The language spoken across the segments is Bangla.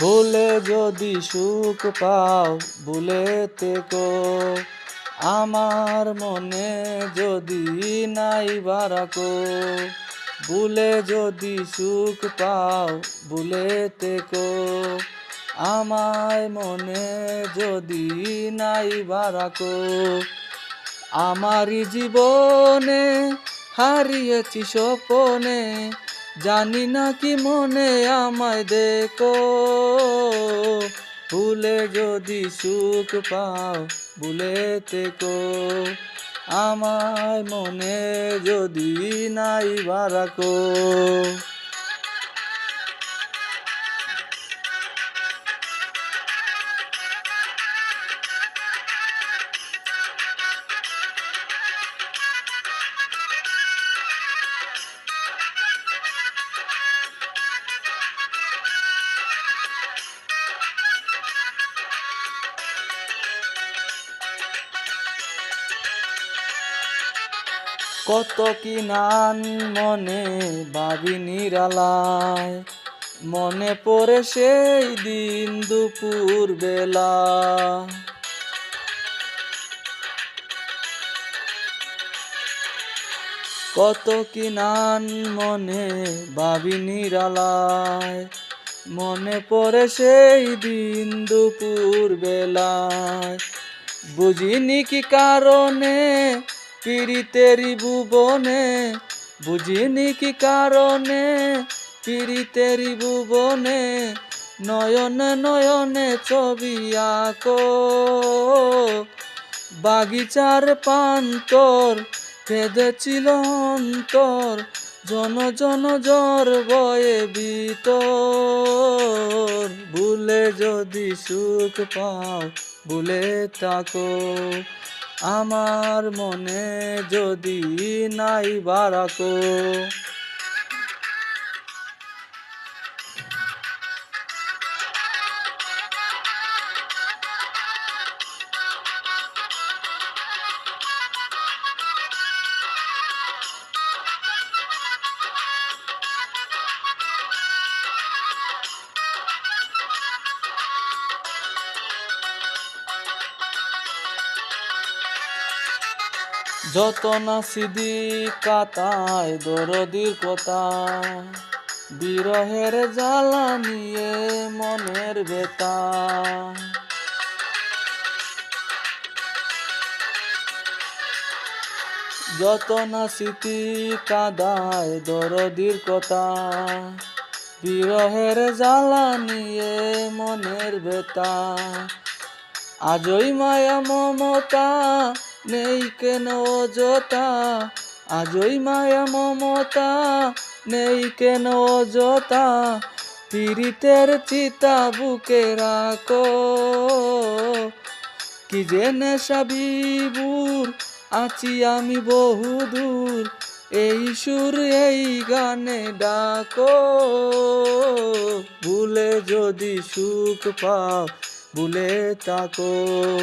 ভুলে যদি সুখ পাও, ভুলে তেকো আমার মনে যদি নাই বারাকো ভুলে যদি সুখ পাও, ভুলে তেকো আমায় মনে যদি নাই বারাকো আমারই জীবনে হারিয়েছি স্বপনে জানি না কি মনে আমায় দেখো। ভুলে যদি সুখ পাও, ভুলে থেকো। আমায় মনে যদি নাই বারাকো কত কি নান মনে ভাবি নিরালায়। মনে পড়ে সেই দিন দুপুর বেলা। কত কি নান মনে ভাবি নিরালায়। মনে পড়ে সেই দিন দুপুর বেলায়। বুঝিনি কি কারণে পীড়িতেরি ভুবনে, বুঝিনি কি কারণে? পীড়িতেরি ভুবনে, নয়নে নয়নে ছবি আঁকো। বাগিচার পান্তর কেঁদেছিল অন্তর, জন জন জ্বর বয়ে ভিতর ভুলে যদি সুখ পাও, ভুলে থাকো। আমার মনে যদি নাই বারাকো যত না সিদি কাতায়, দরদির কথা। বিরহের জ্বালা নিয়ে মনের বেতা যত না স্মৃতি কাদায়, দরদির কথা। বিরহের জ্বালা নিয়ে মনের বেতা আজই মায়া মমতা নেই কেন অযথা? আজই মায়া মমতা নেই কেন অযথা? পীড়িতের চিতা বুকে রাখো। কি যে নেশা বিবুর আছি আমি বহুদূর। এই সুর, এই গানে ডাকো। ভুলে যদি সুখ পাও, ভুলে তাকো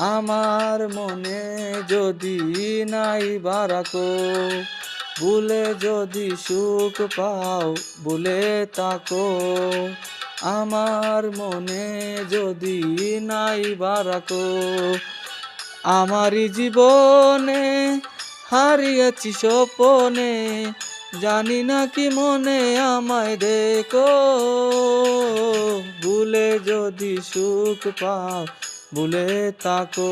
আমার মনে যদি নাই বারাকো, ভুলে যদি সুখ পাও, ভুলে তাকো। আমার মনে যদি নাই বারাকো, আমারই জীবনে হারিয়েছি স্বপনে, জানি না কি মনে আমায় দেখো। ভুলে যদি সুখ পাও ভুলে তাকো